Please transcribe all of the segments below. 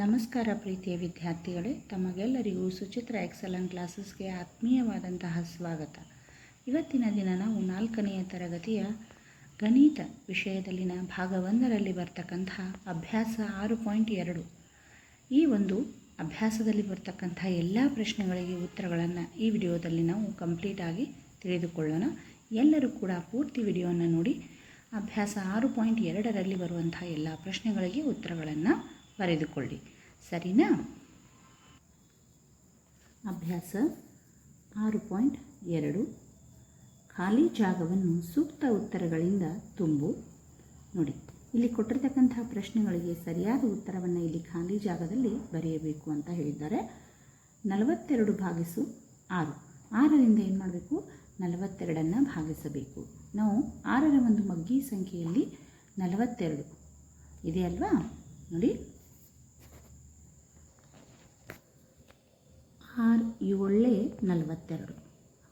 ನಮಸ್ಕಾರ ಪ್ರೀತಿಯ ವಿದ್ಯಾರ್ಥಿಗಳೇ, ತಮಗೆಲ್ಲರಿಗೂ ಸುಚಿತ್ರ ಎಕ್ಸಲೆಂಟ್ ಕ್ಲಾಸಸ್ಗೆ ಆತ್ಮೀಯವಾದಂತಹ ಸ್ವಾಗತ. ಇವತ್ತಿನ ದಿನ ನಾವು ನಾಲ್ಕನೆಯ ತರಗತಿಯ ಗಣಿತ ವಿಷಯದಲ್ಲಿನ ಭಾಗವೊಂದರಲ್ಲಿ ಬರ್ತಕ್ಕಂತಹ ಅಭ್ಯಾಸ ಆರು ಪಾಯಿಂಟ್ ಎರಡು. ಈ ಒಂದು ಅಭ್ಯಾಸದಲ್ಲಿ ಬರ್ತಕ್ಕಂಥ ಎಲ್ಲ ಪ್ರಶ್ನೆಗಳಿಗೆ ಉತ್ತರಗಳನ್ನು ಈ ವಿಡಿಯೋದಲ್ಲಿ ನಾವು ಕಂಪ್ಲೀಟಾಗಿ ತಿಳಿದುಕೊಳ್ಳೋಣ. ಎಲ್ಲರೂ ಕೂಡ ಪೂರ್ತಿ ವಿಡಿಯೋನ ನೋಡಿ ಅಭ್ಯಾಸ ಆರು ಪಾಯಿಂಟ್ ಎರಡರಲ್ಲಿ ಬರುವಂಥ ಎಲ್ಲ ಪ್ರಶ್ನೆಗಳಿಗೆ ಉತ್ತರಗಳನ್ನು ಬರೆದುಕೊಳ್ಳಿ. ಸರಿನಾ? ಅಭ್ಯಾಸ ಆರು ಪಾಯಿಂಟ್ ಎರಡು. ಖಾಲಿ ಜಾಗವನ್ನು ಸೂಕ್ತ ಉತ್ತರಗಳಿಂದ ತುಂಬು. ನೋಡಿ, ಇಲ್ಲಿ ಕೊಟ್ಟಿರ್ತಕ್ಕಂತಹ ಪ್ರಶ್ನೆಗಳಿಗೆ ಸರಿಯಾದ ಉತ್ತರವನ್ನು ಇಲ್ಲಿ ಖಾಲಿ ಜಾಗದಲ್ಲಿ ಬರೆಯಬೇಕು ಅಂತ ಹೇಳಿದ್ದಾರೆ. ನಲವತ್ತೆರಡು ಭಾಗಿಸು ಆರು. ಆರರಿಂದ ಏನು ಮಾಡಬೇಕು? ನಲವತ್ತೆರಡನ್ನು ಭಾಗಿಸಬೇಕು. ನಾವು ಆರರ ಒಂದು ಮಗ್ಗಿ ಸಂಖ್ಯೆಯಲ್ಲಿ ನಲವತ್ತೆರಡು. ಇದೆ ಅಲ್ವಾ? ನೋಡಿ ಆರು, ಏಳೇ, ನಲವತ್ತೆರಡು.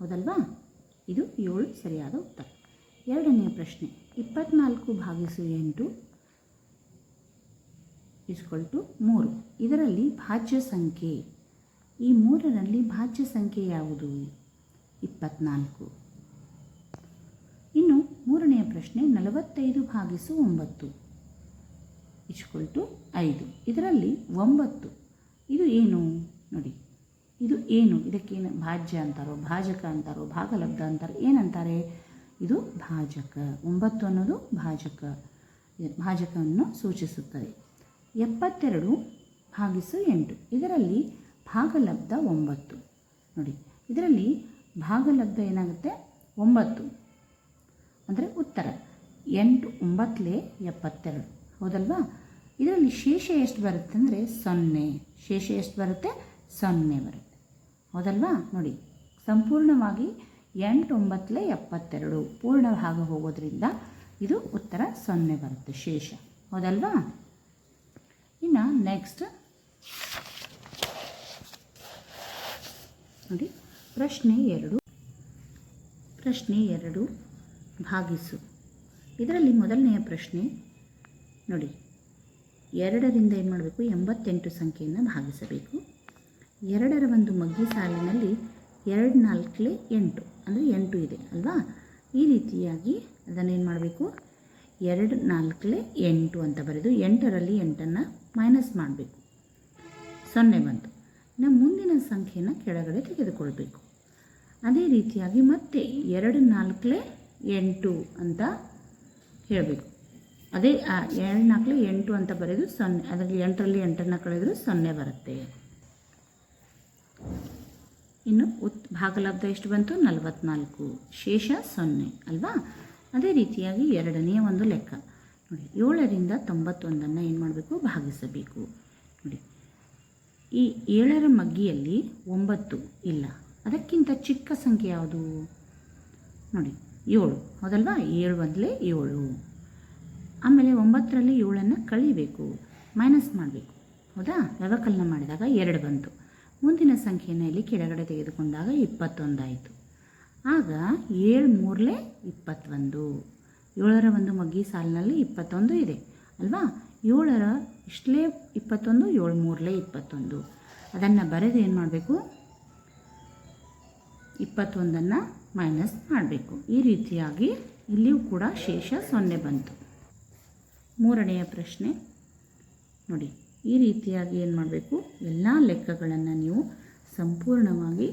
ಹೌದಲ್ವಾ? ಇದು ಏಳು ಸರಿಯಾದ ಉತ್ತರ. ಎರಡನೆಯ ಪ್ರಶ್ನೆ, ಇಪ್ಪತ್ನಾಲ್ಕು ಭಾಗಿಸು ಎಂಟು ಇಸ್ಕೊಳ್ ಟು ಮೂರು. ಇದರಲ್ಲಿ ಭಾಜ್ಯ ಸಂಖ್ಯೆ. ಈ ಮೂರರಲ್ಲಿ ಭಾಜ್ಯ ಸಂಖ್ಯೆ ಯಾವುದು? ಇಪ್ಪತ್ನಾಲ್ಕು. ಇನ್ನು ಮೂರನೆಯ ಪ್ರಶ್ನೆ, ನಲವತ್ತೈದು ಭಾಗಿಸು ಒಂಬತ್ತು ಇಸ್ಕೊಲ್ ಟು ಐದು. ಇದರಲ್ಲಿ ಒಂಬತ್ತು. ಇದು ಏನು? ನೋಡಿ ಇದು ಏನು? ಇದಕ್ಕೇನು ಭಾಜ್ಯ ಅಂತಾರೋ, ಭಾಜಕ ಅಂತಾರೋ, ಭಾಗಲಬ್ಧ ಅಂತಾರೋ, ಏನಂತಾರೆ? ಇದು ಭಾಜಕ. ಒಂಬತ್ತು ಅನ್ನೋದು ಭಾಜಕ. ಭಾಜಕವನ್ನು ಸೂಚಿಸುತ್ತದೆ. ಎಪ್ಪತ್ತೆರಡು ಭಾಗಿಸು ಎಂಟು. ಇದರಲ್ಲಿ ಭಾಗಲಬ್ಧ ಒಂಬತ್ತು. ನೋಡಿ, ಇದರಲ್ಲಿ ಭಾಗಲಬ್ಧ ಏನಾಗುತ್ತೆ? ಒಂಬತ್ತು. ಅಂದರೆ ಉತ್ತರ. ಎಂಟು ಒಂಬತ್ತಲೇ ಎಪ್ಪತ್ತೆರಡು. ಹೌದಲ್ವಾ? ಇದರಲ್ಲಿ ಶೇಷ ಎಷ್ಟು ಬರುತ್ತೆ ಅಂದರೆ ಸೊನ್ನೆ. ಶೇಷ ಎಷ್ಟು ಬರುತ್ತೆ? ಸೊನ್ನೆ ಬರುತ್ತೆ. ಹೌದಲ್ವಾ ನೋಡಿ. ಸಂಪೂರ್ಣವಾಗಿ ಎಂಟು ಒಂಬತ್ತಲೇ ಎಪ್ಪತ್ತೆರಡು. ಪೂರ್ಣ ಭಾಗ ಹೋಗೋದ್ರಿಂದ ಇದು ಉತ್ತರ ಸೊನ್ನೆ ಬರುತ್ತೆ, ಶೇಷ. ಹೌದಲ್ವಾ? ಇನ್ನು ನೆಕ್ಸ್ಟ್ ನೋಡಿ, ಪ್ರಶ್ನೆ ಎರಡು. ಪ್ರಶ್ನೆ ಎರಡು, ಭಾಗಿಸು. ಇದರಲ್ಲಿ ಮೊದಲನೆಯ ಪ್ರಶ್ನೆ, ನೋಡಿ. ಎರಡರಿಂದ ಏನು ಮಾಡಬೇಕು ಎಂಬತ್ತೆಂಟು ಸಂಖ್ಯೆಯನ್ನು ಭಾಗಿಸಬೇಕು. ಎರಡರ ಒಂದು ಮಗ್ಗಿ ಸಾಲಿನಲ್ಲಿ ಎರಡು ನಾಲ್ಕಲೆ ಎಂಟು. ಅಂದರೆ ಎಂಟು ಇದೆ, ಅಲ್ವಾ? ಈ ರೀತಿಯಾಗಿ ಅದನ್ನೇನು ಮಾಡಬೇಕು? ಎರಡು ನಾಲ್ಕಲೇ ಎಂಟು ಅಂತ ಬರೆದು ಎಂಟರಲ್ಲಿ ಎಂಟನ್ನು ಮೈನಸ್ ಮಾಡಬೇಕು. ಸೊನ್ನೆ ಬಂತು. ನಮ್ಮ ಮುಂದಿನ ಸಂಖ್ಯೆನ ಕೆಳಗಡೆ ತೆಗೆದುಕೊಳ್ಬೇಕು. ಅದೇ ರೀತಿಯಾಗಿ ಮತ್ತೆ ಎರಡು ನಾಲ್ಕಲೇ ಎಂಟು ಅಂತ ಹೇಳಬೇಕು. ಅದೇ ಎರಡು ನಾಲ್ಕಲೇ ಎಂಟು ಅಂತ ಬರೆದು ಸೊನ್ನೆ, ಅದರಲ್ಲಿ ಎಂಟರಲ್ಲಿ ಎಂಟನ್ನು ಕಳೆದರೂ ಸೊನ್ನೆ ಬರುತ್ತೆ. ಇನ್ನು ಉತ್ ಭಾಗಲಬ್ಧ ಎಷ್ಟು ಬಂತು? ನಲವತ್ನಾಲ್ಕು. ಶೇಷ ಸೊನ್ನೆ, ಅಲ್ವಾ? ಅದೇ ರೀತಿಯಾಗಿ ಎರಡನೆಯ ಒಂದು ಲೆಕ್ಕ. ನೋಡಿ, ಏಳರಿಂದ ತೊಂಬತ್ತೊಂದನ್ನು ಏನು ಮಾಡಬೇಕು? ಭಾಗಿಸಬೇಕು. ನೋಡಿ, ಈ ಏಳರ ಮಗ್ಗಿಯಲ್ಲಿ ಒಂಬತ್ತು ಇಲ್ಲ. ಅದಕ್ಕಿಂತ ಚಿಕ್ಕ ಸಂಖ್ಯೆ ಯಾವುದು? ನೋಡಿ, ಏಳು. ಹೌದಲ್ವಾ? ಏಳು ಬದಲೇ ಏಳು. ಆಮೇಲೆ ಒಂಬತ್ತರಲ್ಲಿ ಏಳನ್ನು ಕಳಿಬೇಕು. ಮೈನಸ್ ಮಾಡಬೇಕು. ಹೌದಾ? ವ್ಯವಕಲನ ಮಾಡಿದಾಗ ಎರಡು ಬಂತು. ಮುಂದಿನ ಸಂಖ್ಯೆಯನ್ನು ಇಲ್ಲಿ ಕೆಳಗಡೆ ತೆಗೆದುಕೊಂಡಾಗ ಇಪ್ಪತ್ತೊಂದಾಯಿತು. ಆಗ ಏಳು ಮೂರಲೆ ಇಪ್ಪತ್ತೊಂದು. ಏಳರ ಒಂದು ಮಗ್ಗಿ ಸಾಲಿನಲ್ಲಿ ಇಪ್ಪತ್ತೊಂದು ಇದೆ, ಅಲ್ವಾ? ಏಳರ ಇಷ್ಟಲೇ ಇಪ್ಪತ್ತೊಂದು, ಏಳು ಮೂರಲೆ ಇಪ್ಪತ್ತೊಂದು. ಅದನ್ನು ಬರೆದು ಏನು ಮಾಡಬೇಕು? ಇಪ್ಪತ್ತೊಂದನ್ನು ಮೈನಸ್ ಮಾಡಬೇಕು. ಈ ರೀತಿಯಾಗಿ ಇಲ್ಲಿಯೂ ಕೂಡ ಶೇಷ ಸೊನ್ನೆ ಬಂತು. ಮೂರನೆಯ ಪ್ರಶ್ನೆ, ನೋಡಿ. ಈ ರೀತಿಯಾಗಿ ಏನು ಮಾಡಬೇಕು? ಎಲ್ಲ ಲೆಕ್ಕಗಳನ್ನು ನೀವು ಸಂಪೂರ್ಣವಾಗಿ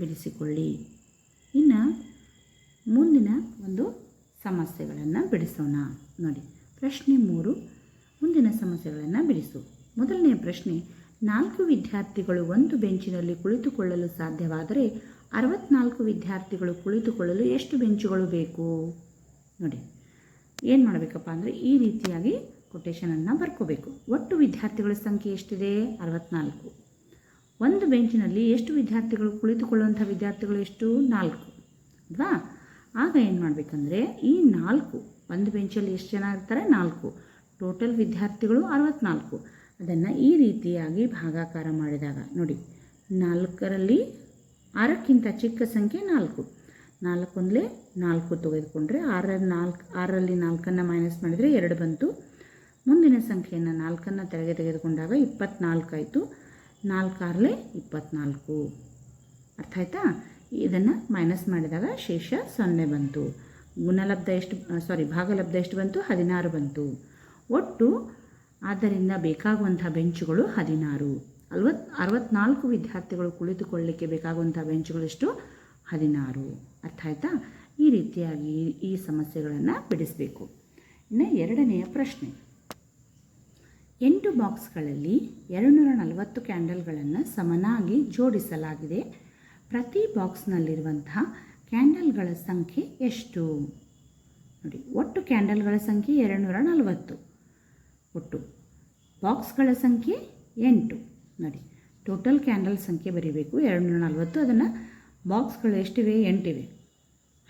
ಬಿಡಿಸಿಕೊಳ್ಳಿ. ಇನ್ನು ಮುಂದಿನ ಒಂದು ಸಮಸ್ಯೆಗಳನ್ನು ಬಿಡಿಸೋಣ. ನೋಡಿ, ಪ್ರಶ್ನೆ ಮೂರು. ಮುಂದಿನ ಸಮಸ್ಯೆಗಳನ್ನು ಬಿಡಿಸು. ಮೊದಲನೆಯ ಪ್ರಶ್ನೆ, ನಾಲ್ಕು ವಿದ್ಯಾರ್ಥಿಗಳು ಒಂದು ಬೆಂಚಿನಲ್ಲಿ ಕುಳಿತುಕೊಳ್ಳಲು ಸಾಧ್ಯವಾದರೆ ಅರವತ್ನಾಲ್ಕು ವಿದ್ಯಾರ್ಥಿಗಳು ಕುಳಿತುಕೊಳ್ಳಲು ಎಷ್ಟು ಬೆಂಚುಗಳು ಬೇಕು? ನೋಡಿ, ಏನು ಮಾಡಬೇಕಪ್ಪ ಅಂದರೆ ಈ ರೀತಿಯಾಗಿ ಕೊಟೇಶನನ್ನು ಬರ್ಕೋಬೇಕು. ಒಟ್ಟು ವಿದ್ಯಾರ್ಥಿಗಳ ಸಂಖ್ಯೆ ಎಷ್ಟಿದೆ? ಅರವತ್ನಾಲ್ಕು. ಒಂದು ಬೆಂಚಿನಲ್ಲಿ ಎಷ್ಟು ವಿದ್ಯಾರ್ಥಿಗಳು ಕುಳಿತುಕೊಳ್ಳುವಂಥ ವಿದ್ಯಾರ್ಥಿಗಳು ಎಷ್ಟು? ನಾಲ್ಕು. ಅಲ್ವಾ? ಆಗ ಏನು ಮಾಡಬೇಕಂದ್ರೆ ಈ ನಾಲ್ಕು, ಒಂದು ಬೆಂಚಲ್ಲಿ ಎಷ್ಟು ಜನ ಇರ್ತಾರೆ? ನಾಲ್ಕು. ಟೋಟಲ್ ವಿದ್ಯಾರ್ಥಿಗಳು ಅರವತ್ನಾಲ್ಕು. ಅದನ್ನು ಈ ರೀತಿಯಾಗಿ ಭಾಗಾಕಾರ ಮಾಡಿದಾಗ, ನೋಡಿ, ನಾಲ್ಕರಲ್ಲಿ ಆರಕ್ಕಿಂತ ಚಿಕ್ಕ ಸಂಖ್ಯೆ ನಾಲ್ಕು. ನಾಲ್ಕೊಂದಲೇ ನಾಲ್ಕು ತೆಗೆದುಕೊಂಡ್ರೆ ಆರಲ್ಲಿ ನಾಲ್ಕು, ಆರರಲ್ಲಿ ನಾಲ್ಕನ್ನು ಮೈನಸ್ ಮಾಡಿದರೆ ಎರಡು ಬಂತು. ಮುಂದಿನ ಸಂಖ್ಯೆಯನ್ನು ನಾಲ್ಕನ್ನು ತೆರೆಗೆ ತೆಗೆದುಕೊಂಡಾಗ ಇಪ್ಪತ್ನಾಲ್ಕಾಯಿತು. ನಾಲ್ಕಾರಲೆ ಇಪ್ಪತ್ನಾಲ್ಕು. ಅರ್ಥ ಆಯ್ತಾ? ಇದನ್ನು ಮೈನಸ್ ಮಾಡಿದಾಗ ಶೇಷ ಸೊನ್ನೆ ಬಂತು. ಗುಣಲಬ್ಧ ಎಷ್ಟು ಸಾರಿ ಭಾಗಲಬ್ಧ ಎಷ್ಟು ಬಂತು? ಹದಿನಾರು ಬಂತು. ಒಟ್ಟು ಆದ್ದರಿಂದ ಬೇಕಾಗುವಂಥ ಬೆಂಚುಗಳು ಹದಿನಾರು. ಅಲ್ವತ್, ಅರವತ್ನಾಲ್ಕು ವಿದ್ಯಾರ್ಥಿಗಳು ಕುಳಿತುಕೊಳ್ಳಲಿಕ್ಕೆ ಬೇಕಾಗುವಂಥ ಬೆಂಚುಗಳು ಎಷ್ಟು? ಹದಿನಾರು. ಅರ್ಥ ಆಯ್ತಾ? ಈ ರೀತಿಯಾಗಿ ಈ ಸಮಸ್ಯೆಗಳನ್ನು ಬಿಡಿಸಬೇಕು. ಇನ್ನು ಎರಡನೆಯ ಪ್ರಶ್ನೆ. ಎಂಟು ಬಾಕ್ಸ್ಗಳಲ್ಲಿ ಎರಡುನೂರ ನಲವತ್ತು ಕ್ಯಾಂಡಲ್ಗಳನ್ನು ಸಮನಾಗಿ ಜೋಡಿಸಲಾಗಿದೆ. ಪ್ರತಿ ಬಾಕ್ಸ್ನಲ್ಲಿರುವಂತಹ ಕ್ಯಾಂಡಲ್ಗಳ ಸಂಖ್ಯೆ ಎಷ್ಟು? ನೋಡಿ, ಒಟ್ಟು ಕ್ಯಾಂಡಲ್ಗಳ ಸಂಖ್ಯೆ ಎರಡುನೂರ ನಲವತ್ತು ಒಟ್ಟು ಬಾಕ್ಸ್ಗಳ ಸಂಖ್ಯೆ ಎಂಟು. ನೋಡಿ, ಟೋಟಲ್ ಕ್ಯಾಂಡಲ್ ಸಂಖ್ಯೆ ಬರೀಬೇಕು ಎರಡುನೂರ ನಲವತ್ತು ಅದನ್ನು ಬಾಕ್ಸ್ಗಳು ಎಷ್ಟಿವೆ? ಎಂಟಿವೆ.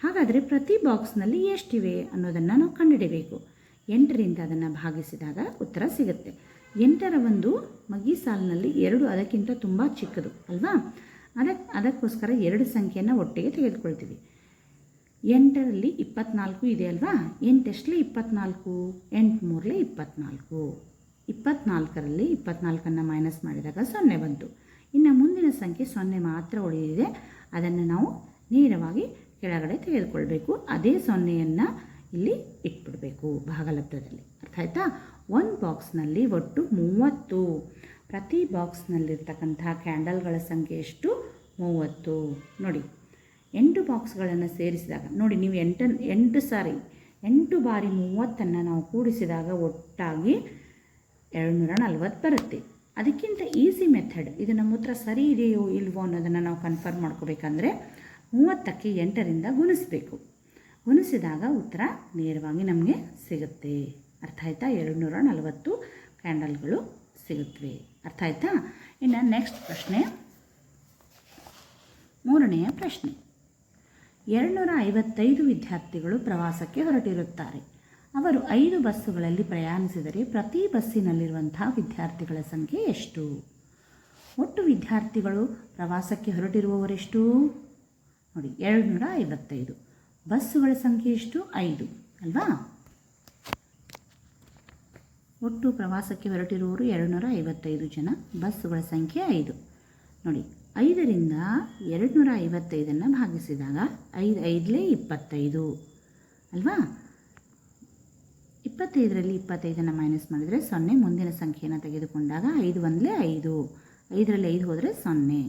ಹಾಗಾದರೆ ಪ್ರತಿ ಬಾಕ್ಸ್ನಲ್ಲಿ ಎಷ್ಟಿವೆ ಅನ್ನೋದನ್ನು ನಾವು ಕಂಡುಹಿಡಿಯಬೇಕು ಎಂಟರಿಂದ ಅದನ್ನು ಭಾಗಿಸಿದಾಗ ಉತ್ತರ ಸಿಗುತ್ತೆ. ಎಂಟರ ಒಂದು ಮಗಿ ಸಾಲಿನಲ್ಲಿ ಎರಡು, ಅದಕ್ಕಿಂತ ತುಂಬ ಚಿಕ್ಕದು, ಅಲ್ವಾ? ಅದಕ್ಕೆ ಅದಕ್ಕೋಸ್ಕರ ಎರಡು ಸಂಖ್ಯೆಯನ್ನು ಒಟ್ಟಿಗೆ ತೆಗೆದುಕೊಳ್ತೀವಿ. ಎಂಟರಲ್ಲಿ ಇಪ್ಪತ್ನಾಲ್ಕು ಇದೆ, ಅಲ್ವಾ? ಎಂಟೆಷ್ಟಲೇ ಇಪ್ಪತ್ನಾಲ್ಕು? ಎಂಟು ಮೂರಲೆ ಇಪ್ಪತ್ನಾಲ್ಕು. ಇಪ್ಪತ್ನಾಲ್ಕರಲ್ಲಿ ಇಪ್ಪತ್ನಾಲ್ಕನ್ನು ಮೈನಸ್ ಮಾಡಿದಾಗ ಸೊನ್ನೆ ಬಂತು. ಇನ್ನು ಮುಂದಿನ ಸಂಖ್ಯೆ ಸೊನ್ನೆ ಮಾತ್ರ ಉಳಿದಿದೆ. ಅದನ್ನು ನಾವು ನೇರವಾಗಿ ಕೆಳಗಡೆ ತೆಗೆದುಕೊಳ್ಬೇಕು. ಅದೇ ಸೊನ್ನೆಯನ್ನು ಇಲ್ಲಿ ಇಟ್ಬಿಡಬೇಕು ಭಾಗಲಬ್ಧದಲ್ಲಿ. ಅರ್ಥ ಆಯ್ತಾ? ಒಂದು ಬಾಕ್ಸ್ನಲ್ಲಿ ಒಟ್ಟು ಮೂವತ್ತು. ಪ್ರತಿ ಬಾಕ್ಸ್ನಲ್ಲಿರ್ತಕ್ಕಂಥ ಕ್ಯಾಂಡಲ್ಗಳ ಸಂಖ್ಯೆ ಎಷ್ಟು? ಮೂವತ್ತು. ನೋಡಿ, ಎಂಟು ಬಾಕ್ಸ್ಗಳನ್ನು ಸೇರಿಸಿದಾಗ, ನೋಡಿ ನೀವು ಎಂಟು ಎಂಟು ಸಾರಿ, ಎಂಟು ಬಾರಿ ಮೂವತ್ತನ್ನು ನಾವು ಕೂಡಿಸಿದಾಗ ಒಟ್ಟಾಗಿ ಎರಡುನೂರ ನಲ್ವತ್ತು ಬರುತ್ತೆ. ಅದಕ್ಕಿಂತ ಈಸಿ ಮೆಥಡ್ ಇದು ನಮ್ಮ ಹತ್ರ ಸರಿ ಇದೆಯೋ ಇಲ್ವೋ ಅನ್ನೋದನ್ನು ನಾವು ಕನ್ಫರ್ಮ್ ಮಾಡ್ಕೋಬೇಕಂದ್ರೆ ಮೂವತ್ತಕ್ಕೆ ಎಂಟರಿಂದ ಗುಣಿಸ್ಬೇಕು. ಗುಣಿಸಿದಾಗ ಉತ್ತರ ನೇರವಾಗಿ ನಮಗೆ ಸಿಗುತ್ತೆ. ಅರ್ಥ ಆಯ್ತಾ? ಎರಡುನೂರ ನಲವತ್ತು ಕ್ಯಾಂಡಲ್ಗಳು ಸಿಗುತ್ತವೆ ಅರ್ಥ ಆಯ್ತಾ? ಇನ್ನು ನೆಕ್ಸ್ಟ್ ಪ್ರಶ್ನೆ. ಮೂರನೆಯ ಪ್ರಶ್ನೆ. ಎರಡುನೂರ ಐವತ್ತೈದು ವಿದ್ಯಾರ್ಥಿಗಳು ಪ್ರವಾಸಕ್ಕೆ ಹೊರಟಿರುತ್ತಾರೆ. ಅವರು ಐದು ಬಸ್ಸುಗಳಲ್ಲಿ ಪ್ರಯಾಣಿಸಿದರೆ ಪ್ರತಿ ಬಸ್ಸಿನಲ್ಲಿರುವಂತಹ ವಿದ್ಯಾರ್ಥಿಗಳ ಸಂಖ್ಯೆ ಎಷ್ಟು? ಒಟ್ಟು ವಿದ್ಯಾರ್ಥಿಗಳು ಪ್ರವಾಸಕ್ಕೆ ಹೊರಟಿರುವವರೆಷ್ಟು? ನೋಡಿ ಎರಡುನೂರ ಐವತ್ತೈದು ಬಸ್ಸುಗಳ ಸಂಖ್ಯೆ ಎಷ್ಟು? ಐದು. ಅಲ್ವಾ? ಒಟ್ಟು ಪ್ರವಾಸಕ್ಕೆ ಹೊರಟಿರುವವರು ಎರಡುನೂರ ಐವತ್ತೈದು ಜನ, ಬಸ್ಸುಗಳ ಸಂಖ್ಯೆ ಐದು. ನೋಡಿ, ಐದರಿಂದ ಎರಡುನೂರ ಐವತ್ತೈದನ್ನು ಭಾಗಿಸಿದಾಗ ಐದು ಐದಲೇ ಇಪ್ಪತ್ತೈದು. ಅಲ್ವಾ? ಇಪ್ಪತ್ತೈದರಲ್ಲಿ ಇಪ್ಪತ್ತೈದನ್ನು ಮೈನಸ್ ಮಾಡಿದರೆ ಸೊನ್ನೆ, ಮುಂದಿನ ಸಂಖ್ಯೆಯನ್ನು ತೆಗೆದುಕೊಂಡಾಗ ಐದು ಒಂದಲೇ ಐದು. ಐದರಲ್ಲಿ ಐದು ಹೋದರೆ ಸೊನ್ನೆ.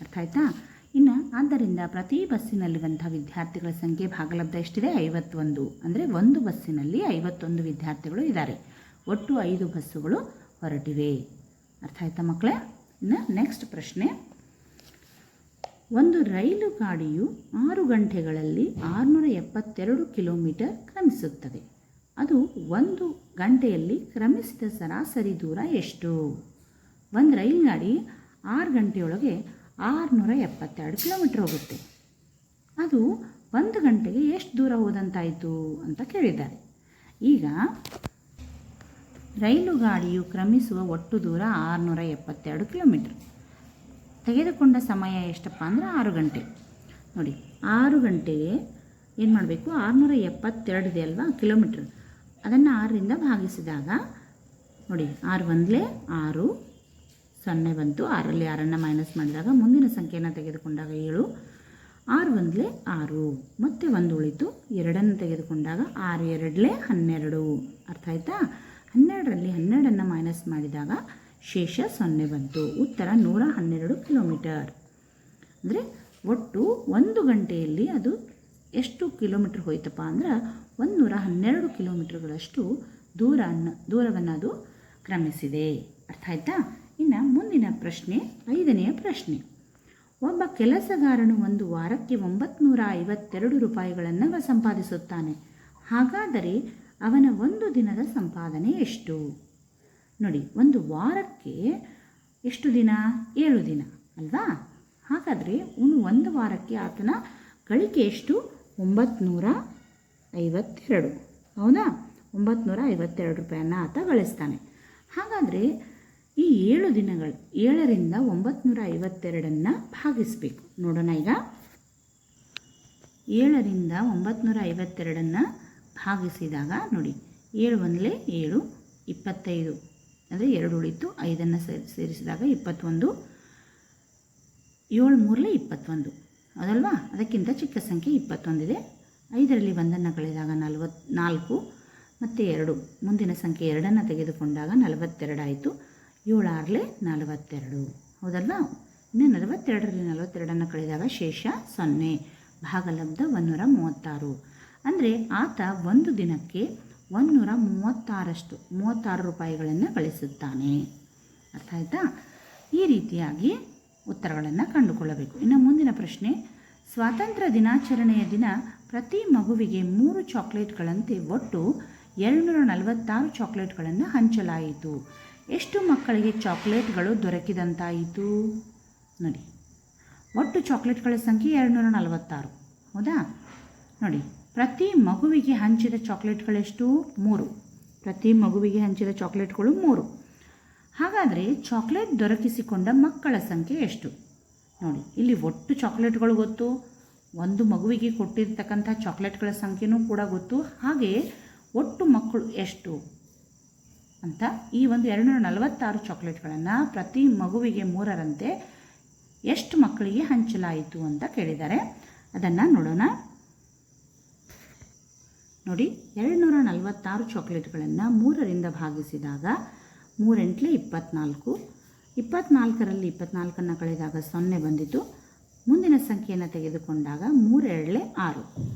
ಅರ್ಥ ಆಯ್ತಾ? ಇನ್ನು ಆದ್ದರಿಂದ ಪ್ರತಿ ಬಸ್ಸಿನಲ್ಲಿರುವಂಥ ವಿದ್ಯಾರ್ಥಿಗಳ ಸಂಖ್ಯೆ ಭಾಗಲಬ್ಧ ಎಷ್ಟಿದೆ? ಐವತ್ತೊಂದು. ಅಂದರೆ ಒಂದು ಬಸ್ಸಿನಲ್ಲಿ ಐವತ್ತೊಂದು ವಿದ್ಯಾರ್ಥಿಗಳು ಇದ್ದಾರೆ. ಒಟ್ಟು ಐದು ಬಸ್ಸುಗಳು ಹೊರಟಿವೆ. ಅರ್ಥ ಆಯ್ತಾ ಮಕ್ಕಳೇ? ಇನ್ನು ನೆಕ್ಸ್ಟ್ ಪ್ರಶ್ನೆ. ಒಂದು ರೈಲು ಗಾಡಿಯು ಆರು ಗಂಟೆಗಳಲ್ಲಿ ಆರುನೂರ ಎಪ್ಪತ್ತೆರಡು ಕಿಲೋಮೀಟರ್ ಕ್ರಮಿಸುತ್ತದೆ. ಅದು ಒಂದು ಗಂಟೆಯಲ್ಲಿ ಕ್ರಮಿಸಿದ ಸರಾಸರಿ ದೂರ ಎಷ್ಟು? ಒಂದು ರೈಲು ಗಾಡಿ ಆರು ಗಂಟೆಯೊಳಗೆ ಆರುನೂರ ಎಪ್ಪತ್ತೆರಡು ಕಿಲೋಮೀಟ್ರ್ ಹೋಗುತ್ತೆ. ಅದು ಒಂದು ಗಂಟೆಗೆ ಎಷ್ಟು ದೂರ ಹೋದಂತಾಯಿತು ಅಂತ ಕೇಳಿದ್ದಾರೆ. ಈಗ ರೈಲು ಗಾಡಿಯು ಕ್ರಮಿಸುವ ಒಟ್ಟು ದೂರ ಆರುನೂರ ಎಪ್ಪತ್ತೆರಡು ಕಿಲೋಮೀಟ್ರ್. ತೆಗೆದುಕೊಂಡ ಸಮಯ ಎಷ್ಟಪ್ಪ ಅಂದರೆ ಆರು ಗಂಟೆ. ನೋಡಿ, ಆರು ಗಂಟೆಗೆ ಏನು ಮಾಡಬೇಕು? ಆರುನೂರ ಎಪ್ಪತ್ತೆರಡಿದೆ ಅಲ್ವಾ? ಕಿಲೋಮೀಟ್ರ್. ಅದನ್ನು ಆರರಿಂದ ಭಾಗಿಸಿದಾಗ, ನೋಡಿ, ಆರು ಒಂದಲೇ ಆರು ಸೊನ್ನೆ ಬಂತು. ಆರಲ್ಲಿ ಆರನ್ನು ಮೈನಸ್ ಮಾಡಿದಾಗ ಮುಂದಿನ ಸಂಖ್ಯೆಯನ್ನು ತೆಗೆದುಕೊಂಡಾಗ ಏಳು, ಆರು ಒಂದಲೇ ಆರು. ಮತ್ತೆ ಒಂದು ಉಳಿತು. ಎರಡನ್ನು ತೆಗೆದುಕೊಂಡಾಗ ಆರು ಎರಡಲೇ ಹನ್ನೆರಡು. ಅರ್ಥ ಆಯ್ತಾ? ಹನ್ನೆರಡರಲ್ಲಿ ಹನ್ನೆರಡನ್ನು ಮೈನಸ್ ಮಾಡಿದಾಗ ಶೇಷ ಸೊನ್ನೆ ಬಂತು. ಉತ್ತರ ನೂರ ಹನ್ನೆರಡು ಕಿಲೋಮೀಟರ್ ಅಂದರೆ ಒಟ್ಟು ಒಂದು ಗಂಟೆಯಲ್ಲಿ ಅದು ಎಷ್ಟು ಕಿಲೋಮೀಟ್ರ್ ಹೋಯ್ತಪ್ಪ? ಅಂದ್ರೆ ಒಂದು ನೂರ ಹನ್ನೆರಡು ಕಿಲೋಮೀಟ್ರ್ಗಳಷ್ಟು ದೂರ ದೂರವನ್ನು ಅದು ಕ್ರಮಿಸಿದೆ. ಅರ್ಥ ಆಯ್ತಾ? ಇನ್ನು ಮುಂದಿನ ಪ್ರಶ್ನೆ, ಐದನೆಯ ಪ್ರಶ್ನೆ. ಒಬ್ಬ ಕೆಲಸಗಾರನು ಒಂದು ವಾರಕ್ಕೆ ಒಂಬತ್ತು ಐವತ್ತೆರಡು ರೂಪಾಯಿಗಳನ್ನು ಸಂಪಾದಿಸುತ್ತಾನೆ. ಹಾಗಾದರೆ ಅವನ ಒಂದು ದಿನದ ಸಂಪಾದನೆ ಎಷ್ಟು? ನೋಡಿ, ಒಂದು ವಾರಕ್ಕೆ ಎಷ್ಟು ದಿನ? ಏಳು ದಿನ, ಅಲ್ವಾ? ಹಾಗಾದರೆ ಅವನು ಒಂದು ವಾರಕ್ಕೆ ಆತನ ಗಳಿಕೆ ಎಷ್ಟು? ಒಂಬತ್ನೂರ ಐವತ್ತೆರಡು ಹೌದಾ? ಒಂಬತ್ನೂರ ಐವತ್ತೆರಡು ರೂಪಾಯನ್ನು ಆತ ಗಳಿಸ್ತಾನೆ. ಹಾಗಾದರೆ ಈ ಏಳು ದಿನಗಳು ಏಳರಿಂದ ಒಂಬತ್ನೂರ ಐವತ್ತೆರಡನ್ನು ಭಾಗಿಸಬೇಕು. ನೋಡೋಣ ಈಗ. ಏಳರಿಂದ ಒಂಬತ್ನೂರ ಐವತ್ತೆರಡನ್ನು ಭಾಗಿಸಿದಾಗ ನೋಡಿ, ಏಳು ಒಂದಲೇ ಏಳು, ಇಪ್ಪತ್ತೈದು ಅಂದರೆ ಎರಡು ಉಳಿತು ಐದನ್ನು ಸೇರಿ ಸೇರಿಸಿದಾಗ ಇಪ್ಪತ್ತೊಂದು, ಏಳು ಮೂರಲೆ ಇಪ್ಪತ್ತೊಂದು. ಅದಲ್ವಾ? ಅದಕ್ಕಿಂತ ಚಿಕ್ಕ ಸಂಖ್ಯೆ ಇಪ್ಪತ್ತೊಂದಿದೆ. ಐದರಲ್ಲಿ ಒಂದನ್ನು ಕಳೆದಾಗ ನಲವತ್ತು ನಾಲ್ಕು, ಮತ್ತು ಎರಡು. ಮುಂದಿನ ಸಂಖ್ಯೆ ಎರಡನ್ನು ತೆಗೆದುಕೊಂಡಾಗ ಏಳಾರಲೆ ನಲವತ್ತೆರಡು. ಹೌದಲ್ವಾ ಇನ್ನು ನಲವತ್ತೆರಡರಲ್ಲಿ ನಲವತ್ತೆರಡನ್ನು ಕಳೆದಾಗ ಶೇಷ ಸೊನ್ನೆ. ಭಾಗಲಬ್ಧ ಒಂದೂರ ಮೂವತ್ತಾರು. ಅಂದರೆ ಆತ ಒಂದು ದಿನಕ್ಕೆ ಒಂದೂರ ಮೂವತ್ತಾರಷ್ಟು, ಮೂವತ್ತಾರು ರೂಪಾಯಿಗಳನ್ನು ಗಳಿಸುತ್ತಾನೆ ಅರ್ಥ ಆಯಿತಾ? ಈ ರೀತಿಯಾಗಿ ಉತ್ತರಗಳನ್ನು ಕಂಡುಕೊಳ್ಳಬೇಕು. ಇನ್ನು ಮುಂದಿನ ಪ್ರಶ್ನೆ, ಸ್ವಾತಂತ್ರ್ಯ ದಿನಾಚರಣೆಯ ದಿನ ಪ್ರತಿ ಮಗುವಿಗೆ ಮೂರು ಚಾಕ್ಲೇಟ್ಗಳಂತೆ ಒಟ್ಟು ಎರಡುನೂರ ನಲವತ್ತಾರು ಚಾಕ್ಲೇಟ್ಗಳನ್ನು ಹಂಚಲಾಯಿತು. ಎಷ್ಟು ಮಕ್ಕಳಿಗೆ ಚಾಕ್ಲೇಟ್ಗಳು ದೊರಕಿದಂತಾಯಿತು? ನೋಡಿ, ಒಟ್ಟು ಚಾಕ್ಲೇಟ್ಗಳ ಸಂಖ್ಯೆ ಎರಡುನೂರ ನಲವತ್ತಾರು ಹೌದಾ? ನೋಡಿ, ಪ್ರತಿ ಮಗುವಿಗೆ ಹಂಚಿದ ಚಾಕ್ಲೇಟ್ಗಳೆಷ್ಟು? ಮೂರು. ಪ್ರತಿ ಮಗುವಿಗೆ ಹಂಚಿದ ಚಾಕ್ಲೇಟ್ಗಳು ಮೂರು. ಹಾಗಾದರೆ ಚಾಕ್ಲೇಟ್ ದೊರಕಿಸಿಕೊಂಡ ಮಕ್ಕಳ ಸಂಖ್ಯೆ ಎಷ್ಟು? ನೋಡಿ, ಇಲ್ಲಿ ಒಟ್ಟು ಚಾಕ್ಲೇಟ್ಗಳು ಗೊತ್ತು. ಒಂದು ಮಗುವಿಗೆ ಕೊಟ್ಟಿರ್ತಕ್ಕಂಥ ಚಾಕ್ಲೇಟ್ಗಳ ಸಂಖ್ಯೆನೂ ಕೂಡ ಗೊತ್ತು. ಹಾಗೆ ಒಟ್ಟು ಮಕ್ಕಳು ಎಷ್ಟು? ಅಂತ ಈ ಒಂದು ಎರಡುನೂರ ನಲವತ್ತಾರು ಚಾಕ್ಲೇಟ್ಗಳನ್ನು ಪ್ರತಿ ಮಗುವಿಗೆ ಮೂರರಂತೆ ಎಷ್ಟು ಮಕ್ಕಳಿಗೆ ಹಂಚಲಾಯಿತು ಅಂತ ಕೇಳಿದ್ದಾರೆ. ಅದನ್ನು ನೋಡೋಣ. ನೋಡಿ ಎರಡುನೂರ ನಲವತ್ತಾರು ಚಾಕ್ಲೇಟ್ಗಳನ್ನು ಮೂರರಿಂದ ಭಾಗಿಸಿದಾಗ ಮೂರೆಂಟ್ಲೆ ಇಪ್ಪತ್ನಾಲ್ಕು. ಇಪ್ಪತ್ನಾಲ್ಕರಲ್ಲಿ ಇಪ್ಪತ್ನಾಲ್ಕನ್ನು ಕಳೆದಾಗ ಸೊನ್ನೆ ಬಂದಿತು. ಮುಂದಿನ ಸಂಖ್ಯೆಯನ್ನು ತೆಗೆದುಕೊಂಡಾಗ ಮೂರೆರಡಲೆ ಆರು.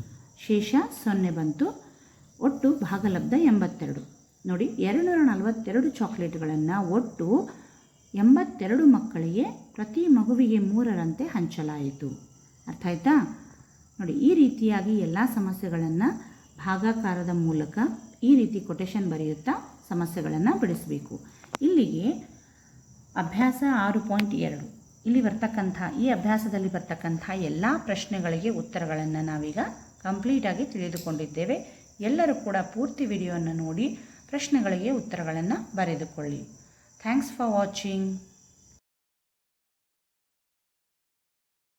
ಶೇಷ ಸೊನ್ನೆ ಬಂತು. ಒಟ್ಟು ಭಾಗಲಬ್ಧ ಎಂಬತ್ತೆರಡು. ನೋಡಿ ಎರಡುನೂರ ನಲವತ್ತೆರಡು ಚಾಕ್ಲೇಟ್ಗಳನ್ನು ಒಟ್ಟು ಎಂಬತ್ತೆರಡು ಮಕ್ಕಳಿಗೆ ಪ್ರತಿ ಮಗುವಿಗೆ ಮೂರರಂತೆ ಹಂಚಲಾಯಿತು. ಅರ್ಥ ಆಯ್ತಾ? ನೋಡಿ, ಈ ರೀತಿಯಾಗಿ ಎಲ್ಲ ಸಮಸ್ಯೆಗಳನ್ನು ಭಾಗಾಕಾರದ ಮೂಲಕ ಈ ರೀತಿ ಕೊಟೇಶನ್ ಬರೆಯುತ್ತಾ ಸಮಸ್ಯೆಗಳನ್ನು ಬಿಡಿಸಬೇಕು. ಇಲ್ಲಿಗೆ ಅಭ್ಯಾಸ ಆರು ಪಾಯಿಂಟ್ ಎರಡು. ಇಲ್ಲಿ ಬರ್ತಕ್ಕಂಥ, ಈ ಅಭ್ಯಾಸದಲ್ಲಿ ಬರ್ತಕ್ಕಂಥ ಎಲ್ಲ ಪ್ರಶ್ನೆಗಳಿಗೆ ಉತ್ತರಗಳನ್ನು ನಾವೀಗ ಕಂಪ್ಲೀಟಾಗಿ ತಿಳಿದುಕೊಂಡಿದ್ದೇವೆ. ಎಲ್ಲರೂ ಕೂಡ ಪೂರ್ತಿ ವಿಡಿಯೋವನ್ನು ನೋಡಿ ಪ್ರಶ್ನೆಗಳಿಗೆ ಉತ್ತರಗಳನ್ನು ಬರೆದುಕೊಳ್ಳಿ. Thanks for watching